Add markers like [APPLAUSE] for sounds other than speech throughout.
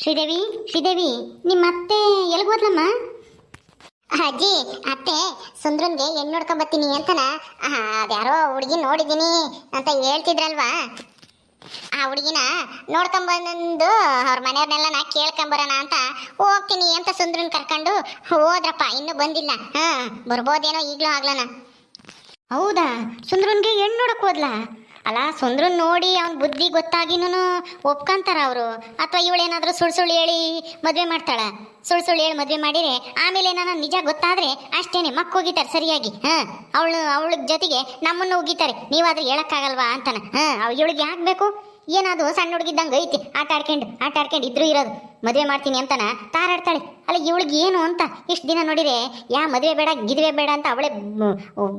ಶ್ರೀದೇವಿ ಶ್ರೀದೇವಿ, ನಿಮ್ಮ ಅತ್ತೆ ಎಲ್ಲಿಗೆ ಹೋದ್ಲಮ್ಮ? ಅಜ್ಜಿ, ಅತ್ತೆ, ಸುಂದ್ರನ್ಗೆ ಹೆಣ್ಣು ನೋಡ್ಕೊಂಡ್ ಬರ್ತೀನಿ ಅಂತನ ಅದ್ಯಾರೋ ಹುಡುಗಿ ನೋಡಿದ್ದೀನಿ ಅಂತ ಹೇಳ್ತಿದ್ರಲ್ವಾ? ಆ ಹುಡುಗಿನ ನೋಡ್ಕೊಂಬಂದು ಅವ್ರ ಮನೆಯವ್ರನ್ನೆಲ್ಲ ನಾ ಕೇಳ್ಕೊಂಬರೋಣ ಅಂತ ಹೋಗ್ತೀನಿ ಅಂತ ಸುಂದ್ರನ್ ಕರ್ಕೊಂಡು ಹೋದ್ರಪ್ಪ, ಇನ್ನೂ ಬಂದಿಲ್ಲ. ಹಾ, ಬರ್ಬೋದೇನೋ ಈಗಲೂ ಆಗ್ಲನ. ಹೌದಾ? ಸುಂದ್ರನ್ಗೆ ಹೆಣ್ಣು ನೋಡಕ್ ಹೋದ್ಲ? ಅಲ್ಲ ಸುಂದ್ರ ನೋಡಿ ಅವ್ನ ಬುದ್ಧಿ ಗೊತ್ತಾಗಿನೂ ಒಪ್ಕೊಂತಾರ ಅವರು. ಅಥವಾ ಇವಳೇನಾದರೂ ಸುಳ್ಳು ಸುಳ್ಳು ಹೇಳಿ ಮದುವೆ ಮಾಡ್ತಾಳ. ಸುಳ್ಳು ಸುಳ್ಳು ಹೇಳಿ ಮದುವೆ ಮಾಡಿದರೆ ಆಮೇಲೆ ಏನಾನ ನಿಜ ಗೊತ್ತಾದ್ರೆ ಅಷ್ಟೇನೆ ಮಕ್ಕ ಹೋಗಿತಾರೆ ಸರಿಯಾಗಿ. ಹಾಂ, ಅವಳು, ಅವಳ ಜೊತೆಗೆ ನಮ್ಮನ್ನು ಹೋಗಿತಾರೆ ನೀವಾದರೂ ಹೇಳೋಕ್ಕಾಗಲ್ವಾ ಅಂತಾನೆ. ಹಾಂ, ಅವಳು, ಇವಳಿಗೆ ಯಾಕೆ ಏನಾದ್ರು ಸಣ್ಣ ಹುಡುಗಿದ್ದಂಗೆ ಐತಿ, ಆಟ ಆಡ್ಕೊಂಡು ಆಟ ಆಡ್ಕೊಂಡು ಇದ್ರು ಇರೋದು. ಮದುವೆ ಮಾಡ್ತೀನಿ ಅಂತಾನ ತಾರಾಡ್ತಾಳೆ ಅಲ್ಲ, ಇವಳಿಗೆ ಏನು ಅಂತ? ಇಷ್ಟು ದಿನ ನೋಡಿದ್ರೆ, ಯಾ ಮದುವೆ ಬೇಡ, ಗಿದುವೆ ಬೇಡ ಅಂತ ಅವಳೆ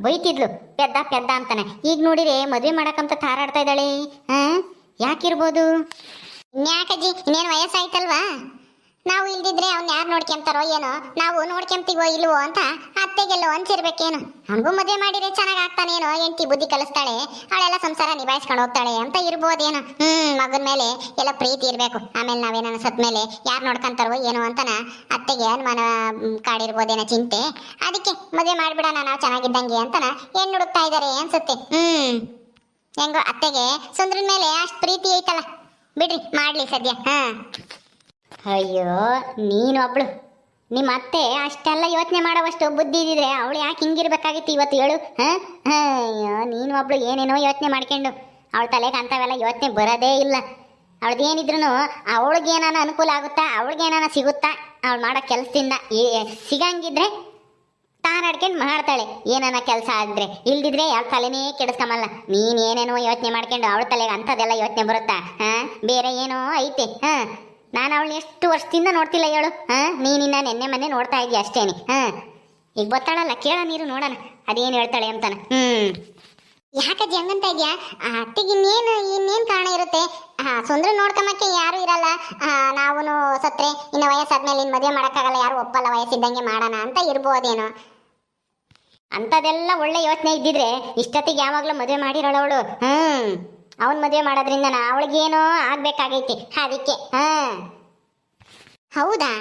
ಬೈತಿದ್ಲು. ಪೆದ್ದ ಪೆದ್ದ ಅಂತಾನೆ. ಈಗ ನೋಡಿದ್ರೆ ಮದುವೆ ಮಾಡಕ್ಕಂತ ತಾರಾಡ್ತಾ ಇದ್ದಾಳೆ. ಹಾ? ಯಾಕಿರ್ಬೋದು? ಇನ್ಯಾಕಜ್ಜಿ, ಇನ್ನೇನು ವಯಸ್ಸಾಯ್ತಲ್ವಾ? ನಾವು ಇಲ್ದಿದ್ರೆ ಅವ್ನ ಯಾರು ನೋಡ್ಕೊಂತಾರೋ ಏನೋ, ನಾವು ನೋಡ್ಕೊಂತೀವೋ ಇಲ್ವೋ ಅಂತ ಅತ್ತೆಗೆಲ್ಲೋ ಅನ್ಸಿರ್ಬೇಕೇನು. ಹಂಗೂ ಮದುವೆ ಮಾಡಿದ್ರೆ ಚೆನ್ನಾಗಿ ಆಗ್ತಾನೇನೋ ಎಂಟಿ ಬುದ್ಧಿ ಕಲಿಸ್ತಾಳೆ ಅವಳೆಲ್ಲ ಸಂಸಾರ ನಿಭಾಯಿಸ್ಕೊಂಡು ಹೋಗ್ತಾಳೆ ಅಂತ ಇರ್ಬೋದೇನೋ. ಹ್ಮ್, ಮಗನ ಮೇಲೆ ಎಲ್ಲ ಪ್ರೀತಿ ಇರ್ಬೇಕು. ಆಮೇಲೆ ನಾವೇನ ಮೇಲೆ ಯಾರು ನೋಡ್ಕೊಂತಾರೋ ಏನೋ ಅಂತನ ಅತ್ತೆಗೆ ಅನುಮಾನ ಕಾಡಿರ್ಬೋದೇನೋ ಚಿಂತೆ. ಅದಕ್ಕೆ ಮದುವೆ ಮಾಡ್ಬಿಡೋಣ, ನಾವು ಚೆನ್ನಾಗಿದ್ದಂಗೆ ಅಂತನ ಏನ್ ಹುಡುಕ್ತಾ ಇದಾರೆ ಅನ್ಸುತ್ತೆ. ಹ್ಮ್. ಹೆಂಗೋ ಅತ್ತೆಗೆ ಸುಂದ್ರನ್ ಮೇಲೆ ಅಷ್ಟು ಪ್ರೀತಿ ಐತಲ್ಲ. ಬಿಡ್ರಿ, ಮಾಡ್ಲಿ ಸದ್ಯ. ಹಾ. ಅಯ್ಯೋ ನೀನು ಒಬ್ಳು ನಿಮ್ಮ ಅತ್ತೆ ಅಷ್ಟೆಲ್ಲ ಯೋಚನೆ ಮಾಡೋವಷ್ಟು ಬುದ್ಧಿ ಇದ್ದಿದ್ರೆ ಅವಳು ಯಾಕೆ ಹಿಂಗಿರ್ಬೇಕಾಗಿತ್ತು ಇವತ್ತು ಹೇಳು, ಹಾಂ? ಅಯ್ಯೋ ನೀನು ಒಬ್ಳು ಏನೇನೋ ಯೋಚನೆ ಮಾಡ್ಕೊಂಡು ಅವಳ ತಲೆಗೆ ಅಂಥವೆಲ್ಲ ಯೋಚನೆ ಬರೋದೇ ಇಲ್ಲ. ಅವಳದ್ದು ಏನಿದ್ರು ಅವಳಿಗೆ ಏನಾನ ಅನುಕೂಲ ಆಗುತ್ತಾ ಅವಳಿಗೇನಾನ ಸಿಗುತ್ತಾ? ಅವಳು ಮಾಡೋ ಕೆಲಸದಿಂದ ಸಿಗಂಗಿದ್ರೆ ತಾನಾಡ್ಕೊಂಡು ಮಾಡ್ತಾಳೆ. ಏನಾನ ಕೆಲಸ ಆದರೆ, ಇಲ್ದಿದ್ರೆ ಯಾವ ತಲೆನೇ ಕೆಡಿಸ್ಕೊಂಬಲ್ಲ. ನೀನು ಏನೇನೋ ಯೋಚನೆ ಮಾಡ್ಕೊಂಡು ಅವಳ ತಲೆಗೆ ಅಂಥದ್ದೆಲ್ಲ ಯೋಚನೆ ಬರುತ್ತಾ, ಹಾಂ? ಬೇರೆ ಏನೋ ಐತೆ, ಹಾ? ನಾನು ಅವಳನ್ನ ಎಷ್ಟು ವರ್ಷದಿಂದ ನೋಡ್ತಿಲ್ಲ ಹೇಳು. ಹಾ? ನೀನಿನ್ನ ನೆನ್ನೆ ಮೊನ್ನೆ ನೋಡ್ತಾ ಇದೀಯ ಅಷ್ಟೇನೆ ಹಾ? ಈಗ ಗೊತ್ತಾಳಲ್ಲ ಕೇಳ ನೀರು ನೋಡೋಣ. ಅದೇನು ಹೇಳ್ತಾಳೆ ಅಂತಾನ. ಹ್ಮ್. ಯಾಕಜ್ಜಿ ಹಂಗಂತ ಇದ್ಯಾ? ಆ ಅತ್ತೆಗೆ ಇನ್ನೇನು ಇನ್ನೇನು ಕಾರಣ ಇರುತ್ತೆ? ಸುಂದ್ರ ನೋಡ್ಕೊಂಬಕ್ಕೆ ಯಾರು ಇರಲ್ಲ. ನಾವು ಸತ್ರೆ ಇನ್ನು ವಯಸ್ಸಾದ್ಮೇಲೆ ಇನ್ನು ಮದುವೆ ಮಾಡೋಕ್ಕಾಗಲ್ಲ ಯಾರು ಒಪ್ಪಲ್ಲ ವಯಸ್ಸಿದ್ದಂಗೆ ಮಾಡೋಣ ಅಂತ ಇರ್ಬೋದೇನೋ. ಅಂಥದ್ದೆಲ್ಲ ಒಳ್ಳೆ ಯೋಚನೆ ಇದ್ದಿದ್ರೆ ಇಷ್ಟೊತ್ತಿಗೆ ಯಾವಾಗಲೂ ಮದುವೆ ಮಾಡಿರೋಳು ಅವಳು. ಹ್ಮ್. ಅವನ್ ಮದುವೆ ಮಾಡೋದ್ರಿಂದ ಅವಳಿಗೇನೋ ಆಗ್ಬೇಕಾಗೈತಿ. ಅದಕ್ಕೆ ಹಾಂ. ಹೌದಾ?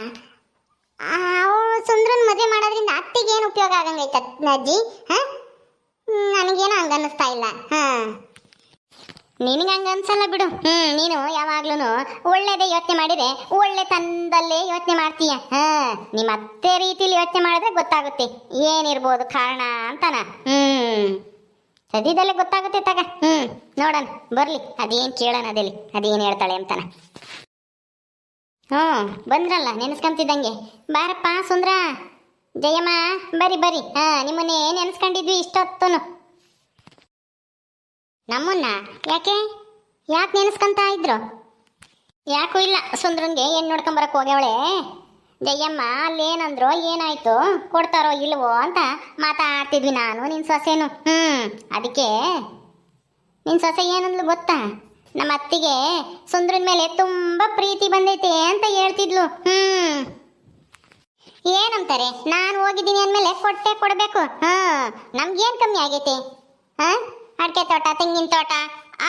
ಅವಳು ಸುಂದ್ರನ್ ಮದುವೆ ಮಾಡೋದ್ರಿಂದ ಅತ್ತಿಗೆ ಏನು ಉಪಯೋಗ ಆಗಂಗೈತ ಅಜ್ಜಿ? ಹಾಂ? ನನಗೇನು ಹಂಗ ಅನ್ನಿಸ್ತಾ ಇಲ್ಲ. ಹಾಂ. ನಿನಗೆ ಹಂಗ ಅನ್ಸಲ್ಲ ಬಿಡು. ಹ್ಮ್ ನೀನು ಯಾವಾಗ್ಲೂ ಒಳ್ಳೇದೇ ಯೋಚನೆ ಮಾಡಿದ್ರೆ ಒಳ್ಳೆ ತಂದಲ್ಲೇ ಯೋಚನೆ ಮಾಡ್ತೀಯ. ಹ. ನಿಮ್ಮ ಅತ್ತೆ ರೀತಿಲಿ ಯೋಚನೆ ಮಾಡಿದ್ರೆ ಗೊತ್ತಾಗುತ್ತೆ. ಏನಿರ್ಬೋದು ಕಾರಣ ಅಂತಾನ. ಹ್ಮ್. ಸದ್ಯದಲ್ಲೇ ಗೊತ್ತಾಗುತ್ತೆ ತಗ. ಹ್ಮ್. ನೋಡೋಣ ಬರ್ಲಿ. ಅದೇನ್ ಕೇಳೋಣ ಅದೇಲಿ ಅದೇನ್ ಹೇಳ್ತಾಳೆ ಅಂತಾನ. ಹ್ಞೂ ಬಂದ್ರಲ್ಲ ನೆನೆಸ್ಕೊಂತಿದ್ದಂಗೆ. ಬಾರಪ್ಪ ಸುಂದ್ರ. ಜಯಮ್ಮ ಬರಿ ಬರಿ. ಹಾ ನಿಮ್ಮನ್ನೇ ನೆನೆಸ್ಕೊಂಡಿದ್ವಿ ಇಷ್ಟೊತ್ತು ನಮ್ಮನ್ನ? ಯಾಕೆ? ಯಾಕೆ ನೆನೆಸ್ಕೊಂತ ಇದ್ರು? ಯಾಕೂ ಇಲ್ಲ. ಸುಂದ್ರನ್ಗೆ ಏನ್ ನೋಡ್ಕೊಂಬರಕ್ ಹೋಗ್ಯವಳೆ? ಜಯಮ್ಮ, ಅಲ್ಲೇನಂದ್ರು? ಏನಾಯ್ತು? ಕೊಡ್ತಾರೋ ಇಲ್ವೋ ಅಂತ ಮಾತಾಡ್ತಿದ್ವಿ ನಾನು ನಿನ್ ಸೊಸೆನು. ಹ್ಮ್, ಅದಕ್ಕೆ ನಿನ್ ಸೊಸೆ ಏನಂದ್ಲು ಗೊತ್ತಾ? ನಮ್ಮ ಅತ್ತಿಗೆ ಸುಂದ್ರನ ಮೇಲೆ ತುಂಬಾ ಪ್ರೀತಿ ಬಂದೈತೆ ಅಂತ ಹೇಳ್ತಿದ್ಲು. ಹ್ಮ್. ಏನಂತಾರೆ? ನಾನು ಹೋಗಿದ್ದೀನಿ ಅಂದ್ಮೇಲೆ ಕೊಟ್ಟೆ ಕೊಡ್ಬೇಕು. ಹಾ, ನಮ್ಗೇನ್ ಕಮ್ಮಿ ಆಗೈತೆ? ಹಾ, ಅಡಿಕೆ ತೋಟ, ತೆಂಗಿನ ತೋಟ,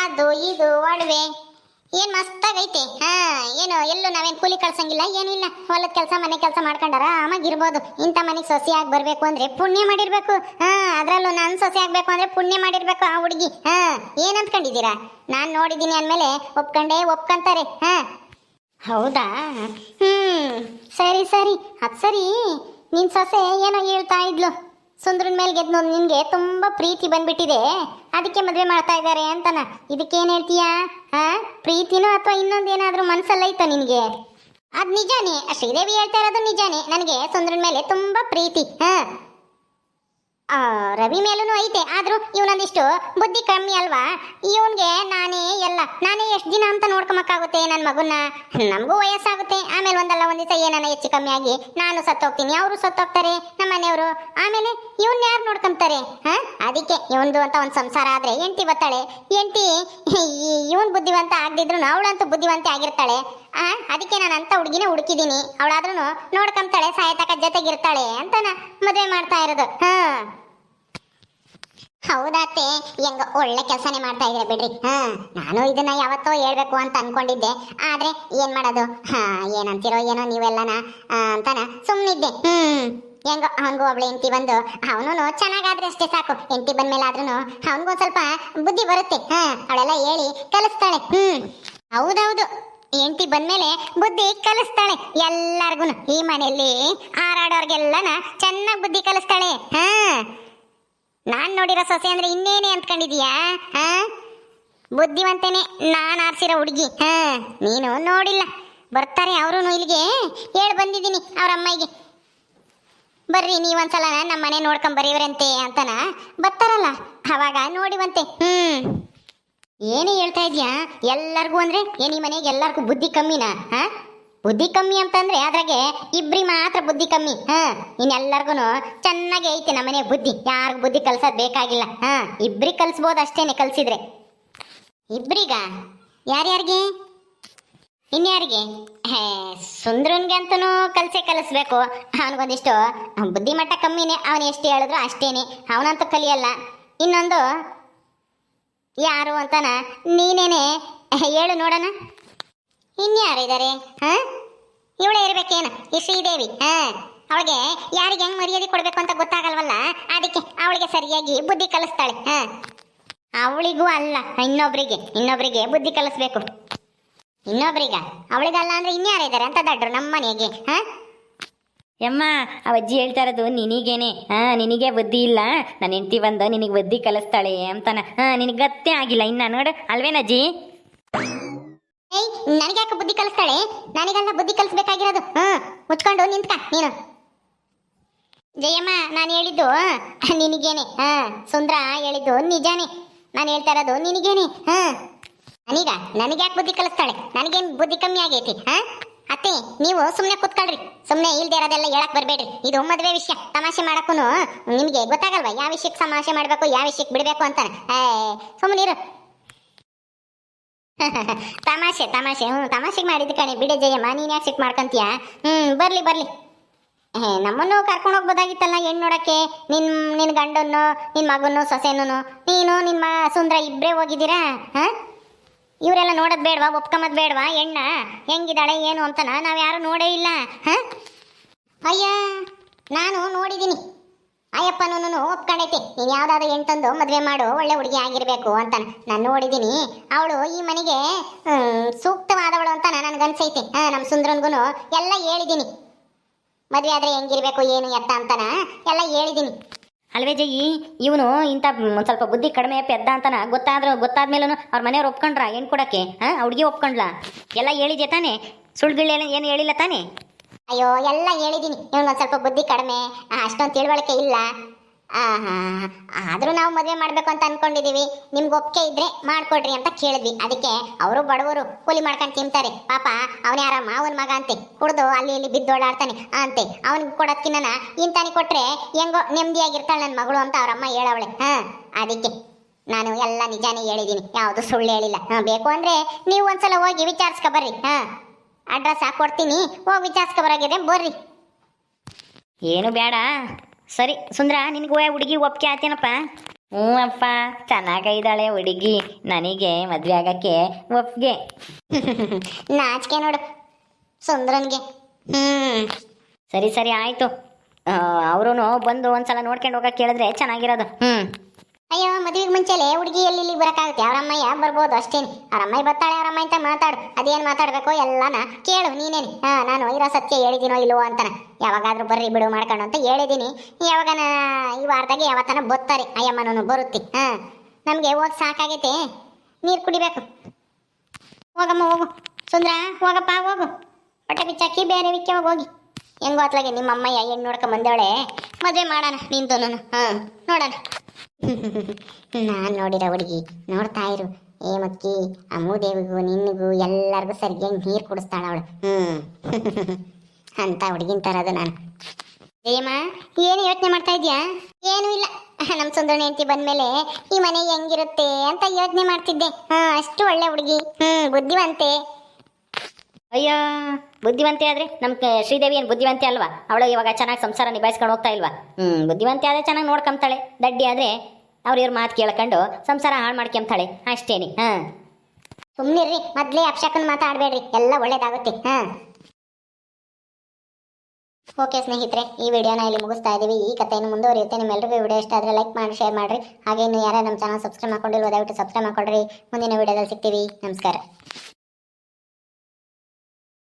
ಅದು, ಇದು, ಒಡವೆ. ಏನ್ ಮಸ್ತಾಗೈತೆ? ಹಾ, ಏನು ಎಲ್ಲೂ ನಾವೇನ್ ಕೂಲಿ ಕಳ್ಸಂಗಿಲ್ಲ ಏನಿಲ್ಲ ಹೊಲದ ಕೆಲಸ, ಮನೆ ಕೆಲಸ ಮಾಡ್ಕೊಂಡಾರ ಆಮಾಗಿರ್ಬೋದು ಇಂಥ ಮನೆಗೆ ಸೊಸೆಯಾಗಿ ಬರ್ಬೇಕು ಅಂದ್ರೆ ಪುಣ್ಯ ಮಾಡಿರ್ಬೇಕು. ಹಾ, ಅದ್ರಲ್ಲೂ ನಾನು ಸೊಸೆ ಆಗ್ಬೇಕು ಅಂದ್ರೆ ಪುಣ್ಯ ಮಾಡಿರ್ಬೇಕು ಆ ಹುಡುಗಿ. ಹಾ, ಏನ್ ಅಂದ್ಕೊಂಡಿದ್ದೀರಾ ನಾನ್ ನೋಡಿದ್ದೀನಿ ಅಂದ್ಮೇಲೆ ಒಪ್ಕೊಂಡೇ ಒಪ್ಕೊಂತಾರೆ. ಹಾ. ಹೌದಾ? ಹ್ಮ್, ಸರಿ ಸರಿ. ಅದ್ ಸರಿ. ನಿನ್ ಸೊಸೆ ಏನೋ ಹೇಳ್ತಾ ಇದ್ಲು. ಸುಂದ್ರನ್ ಮೇಲೆ ಗೆದ್ದು ನಿನಗೆ ತುಂಬ ಪ್ರೀತಿ ಬಂದ್ಬಿಟ್ಟಿದೆ. ಅದಕ್ಕೆ ಮದುವೆ ಮಾಡ್ತಾ ಇದ್ದಾರೆ ಅಂತನ. ಇದಕ್ಕೇನು ಹೇಳ್ತೀಯಾ? ಹಾ ಪ್ರೀತಿನೋ ಅಥವಾ ಇನ್ನೊಂದೇನಾದರೂ ಮನಸಲ್ಲೈತಾ ನಿನಗೆ? ಅದು ನಿಜಾನೇ. ಶ್ರೀದೇವಿ ಹೇಳ್ತಾ ಇರೋದು ನಿಜಾನೇ. ನನಗೆ ಸುಂದ್ರನ ಮೇಲೆ ತುಂಬ ಪ್ರೀತಿ. ಹಾ. ರವಿ ಮೇಲೂ ಐತೆ, ಆದ್ರೂ ಇವನೊಂದಿಷ್ಟು ಬುದ್ಧಿ ಕಮ್ಮಿ ಅಲ್ವಾ? ಇವನ್ಗೆ ನಾನೇ ಎಲ್ಲ, ನಾನೇ ಎಷ್ಟು ದಿನ ಅಂತ ನೋಡ್ಕೊಮಕ್ಕಾಗುತ್ತೆ ನನ್ನ ಮಗುನ ನಮಗೂ ವಯಸ್ಸಾಗುತ್ತೆ, ಆಮೇಲೆ ಒಂದಲ್ಲ ಒಂದ್ ದಿವಸ ಏನಾನ ಹೆಚ್ಚು ಕಮ್ಮಿ ಆಗಿ ನಾನು ಸತ್ತೋಗ್ತೀನಿ, ಅವರು ಸತ್ತೋಗ್ತಾರೆ ನಮ್ಮ ಮನೆಯವರು. ಆಮೇಲೆ ಇವನ್ ಯಾರು ನೋಡ್ಕೊಂತಾರೆ ಹಾ? ಅದಕ್ಕೆ ಇವೊಂದು ಅಂತ ಒಂದು ಸಂಸಾರ ಆದ್ರೆ ಎಂಟಿ ಬತ್ತಾಳೆ? ಎಂಟಿ ಇವನ್ ಬುದ್ಧಿವಂತ ಆಗದಿದ್ರು ಅವಳಂತೂ ಬುದ್ಧಿವಂತೆ ಆಗಿರ್ತಾಳೆ? ಆ, ಅದಕ್ಕೆ ನಾನು ಅಂತ ಹುಡುಗಿನ ಹುಡುಕಿದೀನಿ ಅವಳಾದ್ರೂ ನೋಡ್ಕೊಂತಾಳೆ ಸಾಯತಕ ಜೊತೆಗಿರ್ತಾಳೆ ಅಂತ ಮದುವೆ ಮಾಡ್ತಾ ಇರೋದು. ಹಾ. ಹೌದಾತೆ, ಹೆಂಗ ಒಳ್ಳೆ ಕೆಲಸನೇ ಮಾಡ್ತಾ ಇದ್ರೆ ಬಿಡ್ರಿ. ಹಾ, ನಾನು ಇದನ್ನ ಯಾವತ್ತೋ ಹೇಳ್ಬೇಕು ಅಂತ ಅನ್ಕೊಂಡಿದ್ದೆ. ಆದ್ರೆ ಏನ್ ಮಾಡೋದು? ಹಾ, ಏನಂತೀರೋ ಏನೋ ನೀವೆಲ್ಲನ ಅಂತಾನ ಸುಮ್ನಿದ್ದೆ. ಹ್ಮ್, ಹೆಂಗ ಅವನಿಗೂ ಒಬ್ಳೆ ಹೆಂಡತಿ ಬಂದು ಅವನು ಚೆನ್ನಾಗಾದ್ರೆ ಅಷ್ಟೇ ಸಾಕು. ಹೆಂಡತಿ ಬಂದ ಮೇಲೆ ಆದ್ರೂ ಅವನಿಗೂ ಸ್ವಲ್ಪ ಬುದ್ಧಿ ಬರುತ್ತೆ. ಹಾ, ಅವಳೆಲ್ಲ ಹೇಳಿ ಕಲಿಸ್ತಾಳೆ. ಹ್ಮ್, ಹೌದೌದು. ಹೆಂಡತಿ ಬಂದ್ಮೇಲೆ ಬುದ್ಧಿ ಕಲಿಸ್ತಾಳೆ ಎಲ್ಲಾರ್ಗು ಈ ಮನೆಯಲ್ಲಿ ಹಾರಾಡೋರ್ಗೆಲ್ಲನ ಚೆನ್ನಾಗಿ ಬುದ್ಧಿ ಕಲಿಸ್ತಾಳೆ. ಹಾ ನಾನ್ ನೋಡಿರೋ ಸೊಸೆ ಅಂದ್ರೆ ಇನ್ನೇನೆ ಅಂದ್ಕೊಂಡಿದೀಯಾ ಹಾ? ಬುದ್ಧಿವಂತೇನೆ, ನಾನು ಆರ್ಸಿರೋ ಹುಡುಗಿ. ಹಾ? ನೀನು ನೋಡಿಲ್ಲ. ಬರ್ತಾರೆ ಅವರು ಇಲ್ಲಿಗೆ. ಹೇಳಿ, ಬಂದಿದ್ದೀನಿ ಅವ್ರ ಅಮ್ಮಗೆ ಬರ್ರಿ, ನೀವೊಂದ್ಸಲ ನಮ್ಮ ಮನೆ ನೋಡ್ಕೊಂಡ್ ಬರೀವ್ರಂತೆ ಅಂತನ? ಬರ್ತಾರಲ್ಲ, ಅವಾಗ ನೋಡಿವಂತೆ ಹ್ಮ್. ಏನೇ ಹೇಳ್ತಾ ಇದೀಯಾ? ಎಲ್ಲರಿಗೂ ಅಂದ್ರೆ ಏನ್ ಮನೆಗೆ ಎಲ್ಲರಿಗೂ ಬುದ್ಧಿ ಕಮ್ಮಿನಾ? ಹಾ? ಬುದ್ಧಿ ಕಮ್ಮಿ ಅಂತಂದ್ರೆ ಅದ್ರಾಗೆ ಇಬ್ರಿ ಮಾತ್ರ ಬುದ್ಧಿ ಕಮ್ಮಿ, ಹಾ? ಇನ್ನೆಲ್ಲರಿಗೂ ಚೆನ್ನಾಗಿ ಐತೆ ನಮ್ಮನೆ ಬುದ್ಧಿ. ಯಾರಿಗೂ ಬುದ್ಧಿ ಕಲ್ಸೋದು ಬೇಕಾಗಿಲ್ಲ, ಹಾ? ಇಬ್ರಿ ಕಲ್ಸ್ಬೋದು ಅಷ್ಟೇನೆ ಕಲ್ಸಿದ್ರೆ. ಇಬ್ರಿಗ? ಯಾರ್ಯಾರಿಗೆ? ಇನ್ಯಾರಿಗೆ? ಹೇ ಸುಂದ್ರನ್ಗೆ ಅಂತೂ ಕಲ್ಸೇ ಕಲಿಸ್ಬೇಕು. ಅವನಿಗೊಂದಿಷ್ಟು ಬುದ್ಧಿಮಟ್ಟ ಕಮ್ಮಿನೇ, ಅವನು ಎಷ್ಟು ಹೇಳಿದ್ರು ಅಷ್ಟೇನೆ. ಅವನಂತೂ ಕಲಿಯಲ್ಲ. ಇನ್ನೊಂದು ಯಾರು ಅಂತನ ನೀನೇನೆ, ಹೇಳು ನೋಡೋಣ. ಇನ್ಯಾರಿದ್ದಾರೆ? ಹಾ? ಇವಳೇ ಇರ್ಬೇಕೇನು? ಈ ಶ್ರೀದೇವಿ, ಹಾ? ಅವಳಿಗೆ ಯಾರಿಗೆ ಹೆಂಗ್ ಮರ್ಯಾದೆ ಕೊಡ್ಬೇಕು ಅಂತ ಗೊತ್ತಾಗಲ್ವಲ್ಲ? ಅದಕ್ಕೆ ಅವಳಿಗೆ ಸರಿಯಾಗಿ ಬುದ್ಧಿ ಕಲಿಸ್ತಾಳೆ, ಹಾ? ಅವಳಿಗೂ ಅಲ್ಲ, ಇನ್ನೊಬ್ರಿಗೆ ಇನ್ನೊಬ್ರಿಗೆ ಬುದ್ಧಿ ಕಲಿಸ್ಬೇಕು. ಇನ್ನೊಬ್ರಿಗ? ಅವಳಿಗಲ್ಲ ಅಂದ್ರೆ ಇನ್ಯಾರಿದ್ದಾರೆ ಅಂತ ದಡ್ರು ನಮ್ಮ ಮನೆಗೆ, ಹಾ? ಯಮ್ಮ ಅಜ್ಜಿ ಹೇಳ್ತಾ ಇರೋದು ನಿನಗೇನೆ. ಹಾ, ನಿನಗೆ ಬುದ್ಧಿ ಇಲ್ಲ. ನನ್ನ ಹೆಂಡತಿ ಬಂದು ನಿನಗೆ ಬುದ್ಧಿ ಕಲಿಸ್ತಾಳೆ ಅಂತಾನ. ಹಾ, ನಿನಗೆ ಗತ್ತೆ ಆಗಿಲ್ಲ ಇನ್ನ ನೋಡು. ಅಲ್ವೇನಜ್ಜಿ? ಏಯ್, ನನಗ್ಯಾಕೆ ಬುದ್ಧಿ ಕಲಿಸ್ತಾಳೆ? ನನಗಲ್ಲ ಬುದ್ಧಿ ಕಲಿಸ್ಬೇಕಾಗಿರೋದು. ಹಾ, ಮುಚ್ಕೊಂಡು ನಿಂತ್ಕ, ನೀನು. ಜಯಮ್ಮ, ನಾನು ಹೇಳಿದ್ದು ನಿನಗೇನೆ. ಹಾ, ಸುಂದ್ರ ಹೇಳಿದ್ದು ನಿಜಾನೆ. ನಾನು ಹೇಳ್ತಾ ಇರೋದು ನಿನಗೇನೆ. ಹಾ. ನನಗ ನನಗ್ಯಾಕೆ ಬುದ್ಧಿ ಕಲಿಸ್ತಾಳೆ? ನನಗೇನ್ ಬುದ್ಧಿ ಕಮ್ಮಿ ಆಗೈತಿ, ಹಾ? ಅತ್ತೆ, ನೀವು ಸುಮ್ಮನೆ ಕೂತ್ಕೊಳ್ರಿ. ಸುಮ್ಮನೆ ಇಲ್ದೇ ಇರೋದೆಲ್ಲ ಹೇಳಕ್ ಬರ್ಬೇಡ್ರಿ. ಇದು ಮದುವೆ ವಿಷಯ. ತಮಾಷೆ ಮಾಡಕ್ಕೂ ನಿಮಗೆ ಗೊತ್ತಾಗಲ್ವಾ? ಯಾವ ವಿಷಯಕ್ಕೆ ತಮಾಷೆ ಮಾಡಬೇಕು, ಯಾವ ವಿಷಯಕ್ಕೆ ಬಿಡಬೇಕು ಅಂತ ಸುಮ್ಮನಿರು [LAUGHS] ತಮಾಷೆ ತಮಾಷೆ. ಹ್ಞೂ ತಮಾಷೆಗೆ ಮಾಡಿದ್ದು ಕಣೆ. ಬಿಡೆ ಜಯಮ್ಮ, ನೀನು ಯಾಕೆ ಸಿಕ್ ಮಾಡ್ಕೊಂತೀಯ? ಹ್ಞೂ ಬರಲಿ ಬರಲಿ. ಹೇ ನಮ್ಮನ್ನು ಕರ್ಕೊಂಡು ಹೋಗ್ಬೋದಾಗಿತ್ತಲ್ಲ ಹೆಣ್ಣು ನೋಡಕ್ಕೆ? ನಿನ್ನ ನಿನ್ನ ಗಂಡನ್ನು ನಿನ್ನ ಮಗನ್ನು ಸೊಸೆನೂ ನೀನು, ನಿಮ್ಮ ಸುಂದ್ರ ಇಬ್ಬರೇ ಹೋಗಿದ್ದೀರಾ? ಹಾಂ? ಇವರೆಲ್ಲ ನೋಡೋದು ಬೇಡವಾ? ಒಪ್ಕೊಂಬದ್ ಬೇಡವಾ? ಹೆಣ್ಣ? ಹೆಂಗಿದಾಳೆ ಏನು ಅಂತನ ನಾವು ಯಾರು ನೋಡೇ ಇಲ್ಲ. ಹಾಂ? ಅಯ್ಯ, ನಾನು ನೋಡಿದ್ದೀನಿ ಅಯ್ಯಪ್ಪನೂ ಒಪ್ಕೊಂಡೈತಿ. ನೀನು ಯಾವ್ದಾದ್ರು ಹೆಣ್ತಂದು ಮದುವೆ ಮಾಡು, ಒಳ್ಳೆ ಹುಡುಗಿ ಆಗಿರಬೇಕು ಅಂತ ನಾನು ನೋಡಿದ್ದೀನಿ ಅವಳು ಈ ಮನೆಗೆ ಸೂಕ್ತವಾದವಳು ಅಂತ ನಾನು ಹಾ ನಮ್ಮ ಸುಂದ್ರನ್ಗೂ ಎಲ್ಲ ಹೇಳಿದ್ದೀನಿ ಮದುವೆ ಆದರೆ ಹೆಂಗಿರಬೇಕು, ಏನು, ಎತ್ತ ಅಂತನ ಎಲ್ಲ ಹೇಳಿದ್ದೀನಿ ಅಲ್ವೇ ಜಯಿ ಇವನು ಇಂಥ ಒಂದು ಸ್ವಲ್ಪ ಬುದ್ಧಿ ಕಡಿಮೆ, ಪೆದ್ದ ಅಂತನ. ಗೊತ್ತಾದ್ರೂ ಗೊತ್ತಾದ್ಮೇಲೂ ಅವ್ರ ಮನೆಯವ್ರು ಒಪ್ಕೊಂಡ್ರ ಏನು ಕೊಡಕ್ಕೆ? ಹಾಂ ಹುಡುಗಿ ಒಪ್ಕೊಂಡ್ಲಾ? ಎಲ್ಲ ಹೇಳಿದ್ಯಾ ತಾನೇ? ಸುಳ್ಳುಗಳು ಏನು ಹೇಳಿಲ್ಲ ತಾನೆ? ಅಯ್ಯೋ, ಎಲ್ಲ ಹೇಳಿದ್ದೀನಿ ಇವನು ಸ್ವಲ್ಪ ಬುದ್ಧಿ ಕಡಿಮೆ. ಅಷ್ಟೊಂದು ತಿಳುವಳಿಕೆ ಇಲ್ಲ. ಆದ್ರೂ ನಾವು ಮದುವೆ ಮಾಡಬೇಕು ಅಂತ ಅನ್ಕೊಂಡಿದೀವಿ. ನಿಮ್ಗೆ ಒಪ್ಪಿಗೆ ಇದ್ರೆ ಮಾಡ್ಕೊಡ್ರಿ ಅಂತ ಕೇಳಿದ್ವಿ. ಅದಕ್ಕೆ ಅವರು ಬಡವರು ಕೂಲಿ ಮಾಡ್ಕೊಂಡು ತಿಂತಾರೆ. ಪಾಪ, ಅವನೇ ಆರಾಮ ಅವನ ಮಗ ಅಂತೆ. ಕುಡ್ದು ಅಲ್ಲಿ ಇಲ್ಲಿ ಬಿದ್ದೋಡಾಡ್ತಾನೆ ಅಂತೆ. ಅವನಿಗೆ ಕೊಡೋದ್ಕಿನ್ನ ಇಂತಾನೆ ಕೊಟ್ರೆ ಹೆಂಗೋ ನೆಮ್ಮದಿಯಾಗಿರ್ತಾಳೆ ನನ್ನ ಮಗಳು ಅಂತ ಅವರಮ್ಮ ಹೇಳವಳೆ. ಹಾಂ, ಅದಕ್ಕೆ ನಾನು ಎಲ್ಲ ನಿಜಾನೇ ಹೇಳಿದ್ದೀನಿ ಯಾವುದು ಸುಳ್ಳು ಹೇಳಿಲ್ಲ. ಹಾಂ, ಬೇಕು ಅಂದ್ರೆ ನೀವು ಒಂದ್ಸಲ ಹೋಗಿ ವಿಚಾರಿಸ್ಕೊ ಬರ್ರಿ. ಹಾ. ಅಡ್ರೆಸ್ ಹಾಕೊಡ್ತೀನಿ. ಹೋಗಿ ವಿಚಾರಿಸ್ಕೊ ಬರಾಗಿದೆ ಬರ್ರಿ. ಏನು ಬೇಡ ಸರಿ ಸುಂದ್ರ ನಿನಗೆ ಹುಡುಗಿ ಒಪ್ಪಿಗೆ ಆತೇನಪ್ಪ? ಹ್ಞೂ ಅಪ್ಪ. ಚೆನ್ನಾಗೈದಾಳೆ ಹುಡುಗಿ. ನನಗೆ ಮದುವೆ ಆಗಕ್ಕೆ ಒಪ್ಪಿಗೆ [LAUGHS] ನಾಚಿಕೆ ನೋಡು ಸುಂದ್ರನ್ಗೆ. ಹ್ಞೂ ಸರಿ ಸರಿ ಆಯಿತು. ಅವರು ಬಂದು ಒಂದ್ಸಲ ನೋಡ್ಕೊಂಡು ಹೋಗಕ್ಕೆ ಕೇಳಿದ್ರೆ ಚೆನ್ನಾಗಿರೋದು. ಹ್ಞೂ ಅಯ್ಯೋ, ಮದುವೆಗೆ ಮುಂಚೆಲೆ ಹುಡುಗಿ ಎಲ್ಲಿ ಇಲ್ಲಿಗೆ ಬರಕ್ಕಾಗುತ್ತೆ. ಅವ್ರ ಅಮ್ಮಯ್ಯ ಬರ್ಬೋದು ಅಷ್ಟೇನೆ ಅವ್ರ ಅಮ್ಮಯ್ಯ ಬರ್ತಾಳೆ ಅವ್ರ ಅಮ್ಮ ಅಂತ ಮಾತಾಡು. ಅದೇನು ಮಾತಾಡಬೇಕು? ಎಲ್ಲಾನ ಕೇಳು, ನೀನೇನು. ಹಾಂ, ನಾನು ಇರೋ ಸತ್ಯ ಹೇಳಿದ್ದೀನೋ ಇಲ್ಲವೋ ಅಂತಾನ. ಯಾವಾಗಾದರೂ ಬರ್ರಿ ಬಿಡು ಮಾಡ್ಕೊಂಡು ಅಂತ ಹೇಳಿದ್ದೀನಿ ಯಾವಾಗನ ಈ ವಾರದಾಗೆ ಯಾವತ್ತನ ಬರ್ತಾರೆ. ಅಯ್ಯಮ್ಮನೂ ಬರುತ್ತೆ. ಹಾಂ, ನಮಗೆ ಹೋಗಿ ಸಾಕಾಗೈತೆ. ನೀರು ಕುಡಿಬೇಕು. ಹೋಗಮ್ಮ, ಹೋಗು. ಸುಂದ್ರ, ಹೋಗಪ್ಪ, ಹೋಗು. ಹೊಟ್ಟೆ ಬಿಚ್ಚಾಕಿ ಬೇರೆ ವಿಕ್ಕೆ ಹೋಗಿ. ಹೆಂಗೋ ಅತ್ಲಾಗೆ ನಿಮ್ಮ ಅಮ್ಮಯ್ಯ ಹೆಣ್ಣು ನೋಡ್ಕೊಂಬಂದವಳೆ. ಮದುವೆ ಮಾಡೋಣ ನಿಂತು ನಾನು ಹಾಂ, ನೋಡೋಣ. ನಾನು ನೋಡಿರ ಹುಡುಗಿ. ನೋಡ್ತಾ ಇರು. ಏ ಮಕ್ಕಿ ಅಮ್ಮುದೇವಿಗೂ ನಿನ್ನಿಗೂ ಎಲ್ಲರಿಗೂ ಸರಿಯಾಗಿ ನೀರು ಕುಡಿಸ್ತಾಳ ಅವಳು. ಹ್ಮ್. [LAUGHS] ಅಂತ ಹುಡುಗಿನ ತರದು ನಾನು. ಜಯಮ್ಮ, ಏನು ಯೋಚನೆ ಮಾಡ್ತಾ ಇದ್ಯಾ? ಏನೂ ಇಲ್ಲ. ನಮ್ಮ ಸುಂದರಣ ಹೆಂಡತಿ ಬಂದ್ಮೇಲೆ ಈ ಮನೆ ಹೆಂಗಿರುತ್ತೆ ಅಂತ ಯೋಚನೆ ಮಾಡ್ತಿದ್ದೆ. ಅಷ್ಟು ಒಳ್ಳೆ ಹುಡುಗಿ. ಹ್ಮ್, ಬುದ್ಧಿವಂತೆ. ಅಯ್ಯ, ಬುದ್ಧಿವಂತೆ ಆದ್ರೆ ನಮ್ಮ ಶ್ರೀದೇವಿ ಏನು ಬುದ್ಧಿವಂತೆ ಅಲ್ವಾ? ಅವಳು ಇವಾಗ ಚೆನ್ನಾಗಿ ಸಂಸಾರ ನಿಭಾಯಿಸ್ಕೊಂಡು ಹೋಗ್ತಾ ಇಲ್ವಾ? ಹ್ಮ್, ಬುದ್ಧಿವಂತೆ ಆದ್ರೆ ಚೆನ್ನಾಗಿ ನೋಡ್ಕೊಂತಾಳೆ. ದಡ್ಡಿ ಆದರೆ ಅವ್ರ ಇವ್ರ ಮಾತು ಕೇಳ್ಕೊಂಡು ಸಂಸಾರ ಹಾಳು ಮಾಡ್ಕೊಂತಾಳೆ ಅಷ್ಟೇನಿ. ಹಾಂ. ಸುಮ್ಮನಿರ್ರಿ ಮೊದಲೇ ಅಪ್ಶಕನ್ ಮಾತಾಡಬೇಡ್ರಿ ಎಲ್ಲ ಒಳ್ಳೇದಾಗುತ್ತೆ. ಹಾ. ಓಕೆ ಸ್ನೇಹಿತರೆ, ಈ ವಿಡಿಯೋನ ಇಲ್ಲಿ ಮುಗಿಸ್ತಾ ಇದ್ದೀವಿ ಈ ಕಥೆಯನ್ನು ಮುಂದುವರಿಯುತ್ತೆ. ನಿಮ್ಮೆಲ್ಲರಿಗೂ ವಿಡಿಯೋ ಇಷ್ಟ ಆದರೆ ಲೈಕ್ ಮಾಡಿ, ಶೇರ್ ಮಾಡಿರಿ. ಹಾಗೆ ಇನ್ನು ಯಾರೇ ನಮ್ಮ ಚಾನಲ್ ಸಬ್ಸ್ಕ್ರೈಬ್ ಮಾಡ್ಕೊಂಡಿಲ್ಲ ದಯವಿಟ್ಟು ಸಬ್ಸ್ಕ್ರೈಬ್ ಮಾಡ್ಕೊಳ್ರಿ. ಮುಂದಿನ ವಿಡಿಯೋದಲ್ಲಿ ಸಿಗ್ತೀವಿ. ನಮಸ್ಕಾರ.